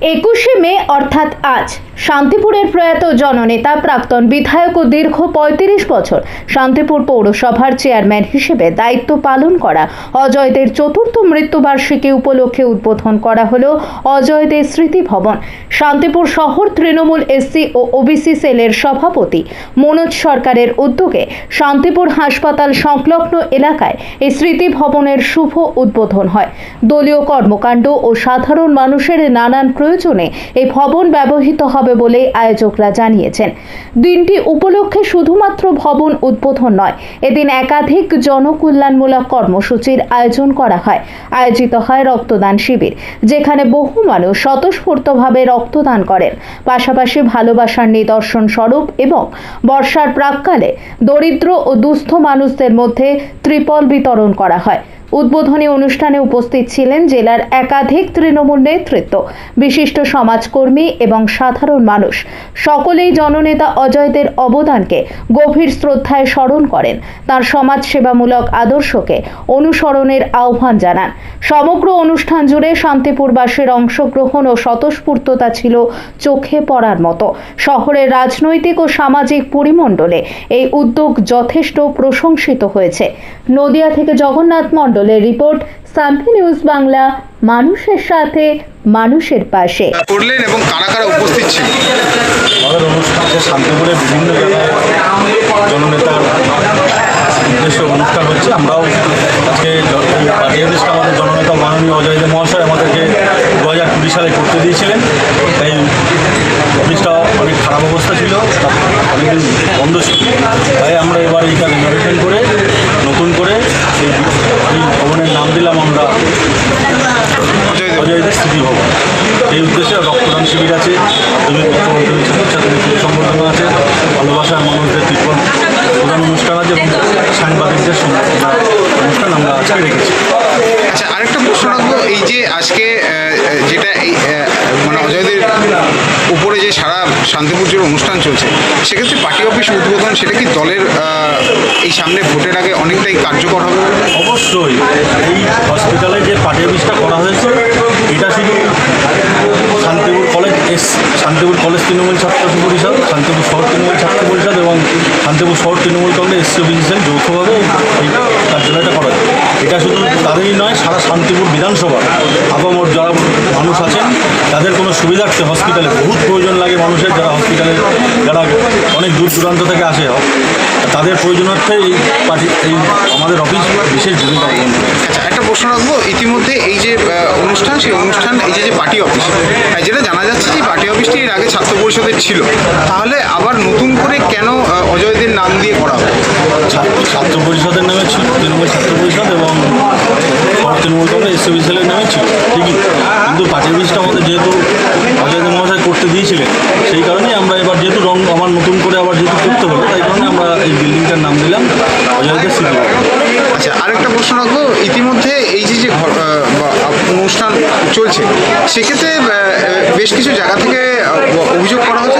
একুশে মে, অর্থাৎ আজ, শান্তিপুরের প্রয়াত জননেতা প্রাক্তন বিধায়ক ও দীর্ঘ পঁয়ত্রিশ বছর শান্তিপুর পৌরসভার চেয়ারম্যান হিসেবে দায়িত্ব পালন করা অজয়দের চতুর্থ মৃত্যুবার্ষিকী উপলক্ষে উদ্বোধন করা হলো অজয়দের স্মৃতি ভবন শান্তিপুর শহর তৃণমূল এসসি ও ওবিসি সেলের সভাপতি মনোজ সরকারের উদ্যোগে শান্তিপুর হাসপাতাল সংলগ্ন এলাকায় এই স্মৃতি ভবনের শুভ উদ্বোধন হয়। দলীয় কর্মকাণ্ড ও সাধারণ মানুষের নানান প্রয়োজনে এই ভবন ব্যবহৃত হবে বলে আয়োজকরা জানিয়েছেন। দিনটি উপলক্ষে শুধুমাত্র ভবন উদ্বোধন নয়, এদিন একাধিক জনকল্যাণমূলক কর্মসূচির আয়োজন করা হয়। আয়োজিত হয় রক্তদান শিবির, যেখানে বহু মানুষ স্বতঃস্ফূর্তভাবে রক্তদান করেন। পাশাপাশি ভালোবাসার নিদর্শন স্বরূপ এবং বর্ষার প্রাককালে দরিদ্র ও দুস্থ মানুষদের মধ্যে ত্রিপল বিতরণ করা হয়। উদ্বোধনী অনুষ্ঠানে উপস্থিত ছিলেন জেলার একাধিক তৃণমূল নেতৃত্ব, বিশিষ্ট সমাজকর্মী এবং সাধারণ মানুষ। সকলেই জননেতা অজয়দের অবদানকে গভীর শ্রদ্ধায় স্মরণ করেন। তার সমাজসেবামূলক আদর্শকে অনুসরণের আহ্বান জানান। সমগ্র অনুষ্ঠান জুড়ে শান্তিপুরবাসীর অংশগ্রহণ ও স্বতঃস্ফূর্ততা ছিল চোখে পড়ার মতো। শহরের রাজনৈতিক ও সামাজিক পরিমণ্ডলে এই উদ্যোগ যথেষ্ট প্রশংসিত হয়েছে। নদিয়া থেকে জগন্নাথ মণ্ডলের রিপোর্ট শান্তি নিউজ বাংলা মানুষের সাথে মানুষের পাশে। করলেন এবং কারা কারা উপস্থিত ছিল আমাদের অনুষ্ঠান শান্তিপুরে বিভিন্ন জননেতার উদ্দেশ্যে অনুষ্ঠান হচ্ছে। আমরাও আজকে অফিসটা আমাদের জননেতা মাননীয় অজয় দেব মহাশয় আমাদেরকে দু হাজার কুড়ি সালে করতে দিয়েছিলেন। তাই অফিসটা অনেক খারাপ অবস্থা ছিল, অনেকদিন বন্ধ ছিল। তাই আমরা এবার এইটা রিনোভেশন করে, নতুন করে এই ভবনের নাম দিলাম আমরা অজয় অজয়দের স্মৃতি ভবন। এই উদ্দেশ্যে রক্তদান শিবির আছে মাধ্যমিক উচ্চ মাধ্যমিক ছাত্রছাত্রীদের সম্বর্ধনা আছে ভালোবাসার মানুষদের তীর্থন প্রধান অনুষ্ঠান আছে এবং সাংবাদিকদের সম্বর্ধনা অনুষ্ঠান আমরা আজকে রেখেছি আচ্ছা আরেকটা প্রশ্ন রাখব এই যে আজকে যেটা এই মানে অজয়দের উপরে যে সারা শান্তিপুর জুড়ে অনুষ্ঠান চলছে, সেক্ষেত্রে পার্টি অফিস উদ্বোধন, সেটা কি দলের এই সামনে ভোটের আগে অনেকটাই কার্যকর হবে? অবশ্যই, এই হসপিটালে যে পার্টি অফিসটা করা হয়েছে, এটা শুধু শান্তিপুর কলেজ এস, শান্তিপুর কলেজ তৃণমূল ছাত্র পরিষদ, শান্তিপুর শহর তৃণমূল ছাত্র পরিষদ এবং শান্তিপুর শহর তৃণমূল কংগ্রেস এসসি বিজিসেল যৌথভাবে এই কার্যালয়টা করা হয় এটা শুধু তাদেরই নয় সারা শান্তিপুর বিধানসভা। আপামর যারা মানুষ আছেন তাদের কোনো সুবিধার্থে হসপিটালে বহুত প্রয়োজন লাগে মানুষের যারা হসপিটালে যারা অনেক দূর দূরান্ত থেকে আসে। তাদের প্রয়োজনার্থে এই পার্টি এই আমাদের অফিস বিশেষ ভূমিকা আচ্ছা একটা প্রশ্ন রাখব ইতিমধ্যে এই যে অনুষ্ঠান সেই অনুষ্ঠান এই যে যে পার্টি অফিস আহ, যেটা জানা যাচ্ছে যে পার্টি অফিসটি এর আগে ছাত্র পরিষদের ছিল। তাহলে আবার নতুন করে কেন অজয়দের নাম দিয়ে করা ছাত্র পরিষদের নামে ছিল, তৃণমূল ছাত্র পরিষদ এবং তৃণমূল কংগ্রেস এসসি বিসেলের নামে ছিল, ঠিকই কিন্তু পার্টি অফিসটা আমাদের যেহেতু অজয় মহাশয় করতে দিয়েছিলেন, সেই কারণেই আমরা এবার যেহেতু রং আমার নতুন করে আবার যেহেতু করতে হলো তাই কারণে আমরা এই বিল্ডিংটার নাম দিলাম অজয়দের ভবন। আচ্ছা আরেকটা প্রশ্ন রাখব, ইতিমধ্যে এই যে যে অনুষ্ঠান চলছে, সেক্ষেত্রে বেশ কিছু জায়গা থেকে অভিযোগ করা হচ্ছে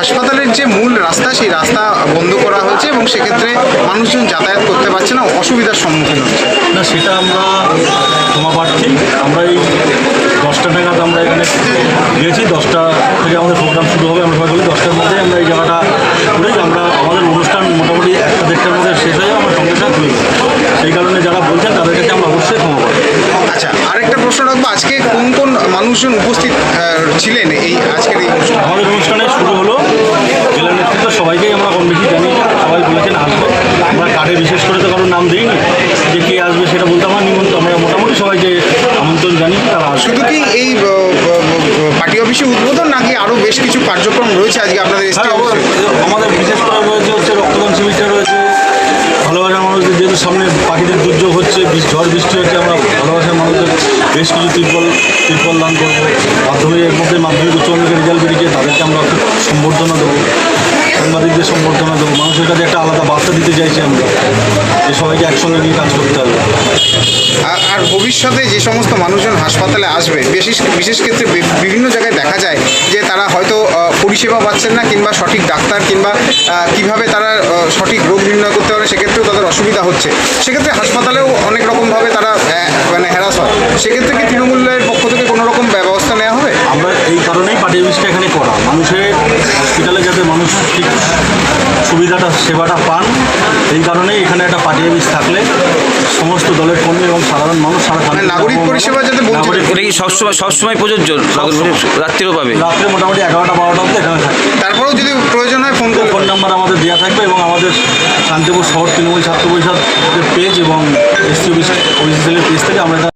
হাসপাতালের যে মূল রাস্তা সেই রাস্তা বন্ধ করা হয়েছে এবং সেক্ষেত্রে মানুষজন যাতায়াত করতে পারছে না অসুবিধার সম্মুখীন হচ্ছে। না সেটা আমরা ক্ষমা প্রার্থী। আমরা এই দশটা নাগাদ আমরা এখানে গিয়েছি দশটা থেকে আমাদের প্রোগ্রাম শুরু হবে আমরা সবাই বলি দশটার মধ্যে আমরা এই জায়গাটা করেই আমরা আমাদের অনুষ্ঠান মোটামুটি একটা দেড়টার মধ্যে শেষ হয়ে আমরা সঙ্গে সঙ্গে তুলে সেই কারণে যারা বলছেন তাদের কাছে আমরা অবশ্যই ক্ষমা পাবো আচ্ছা আরেকটা প্রশ্ন রাখব আজকে কোন কোন মানুষজন উপস্থিত ছিলেন এই আজকের এই অনুষ্ঠান? আমাদের অনুষ্ঠানে শুরু হলো জেলা নেতৃত্ব সবাইকেই আমরা কম বেশি জানি সবাই বলেছেন আসবে আমরা বিশেষ করে তো কারোর নাম দিইনি। যে কে আসবে সেটা বলতে আমরা নিমন্ত্রণ। আমরা মোটামুটি সবাই যে আমন্ত্রণ জানি তারা শুধু কি এই পার্টি অফিসে উদ্বোধন নাকি আরও বেশ কিছু কার্যক্রম রয়েছে আজকে আপনাদের হ্যাঁ। আমাদের বিশেষ করে রয়েছে হচ্ছে রক্তদান শিবিরটা রয়েছে। ভালোবাসার মানুষদের যেহেতু সামনে পাখিদের দুর্যোগ হচ্ছে ঝড় বৃষ্টি হচ্ছে আমরা ভালোবাসার মানুষদের বেশ কিছু তিরপল তিরপল দান করব। মাধ্যমিকের মধ্যে মাধ্যমিক উচ্চ মাধ্যমিক রেজাল্ট বেরিয়েছে তাদেরকে আমরা সম্বর্ধনা দেবো। সাংবাদিকদের সম্বর্ধনা দেবো। মানুষের কাছে একটা আলাদা বার্তা দিতে চাইছি আমরা যে সবাইকে একসঙ্গে নিয়ে কাজ করতে হবে। আর- ভবিষ্যতে যে সমস্ত মানুষজন হাসপাতালে আসবে, বিশেষ বিশেষ ক্ষেত্রে বিভিন্ন জায়গায় দেখা যায় যে তারা হয়তো পরিষেবা পাচ্ছেন না কিংবা সঠিক ডাক্তার কিংবা কীভাবে তারা সঠিক রোগ নির্ণয় করতে পারে সেক্ষেত্রেও তাদের অসুবিধা হচ্ছে। সেক্ষেত্রে হাসপাতালেও অনেক রকমভাবে তারা মানে হ্যারাস হয়। সেক্ষেত্রে কি সেবাটা পান। এই কারণেই এখানে একটা পার্টি অফিস থাকলে সমস্ত দলের কর্মী এবং সাধারণ মানুষ সারা মানে নাগরিক পরিষেবা যাতে নাগরিক এটা কি সবসময় সবসময় প্রযোজ্য? রাত্রিও পাবে? রাত্রে মোটামুটি এগারোটা বারোটা অবধি এখানে থাকে তারপরেও যদি প্রয়োজন হয় ফোন ফোন নাম্বার আমাদের দেওয়া থাকবে এবং আমাদের শান্তিপুর শহর তৃণমূল ছাত্র পরিষদ পেজ এবং এসসি অফিস অফিসিয়ালের পেজ থেকে আমরা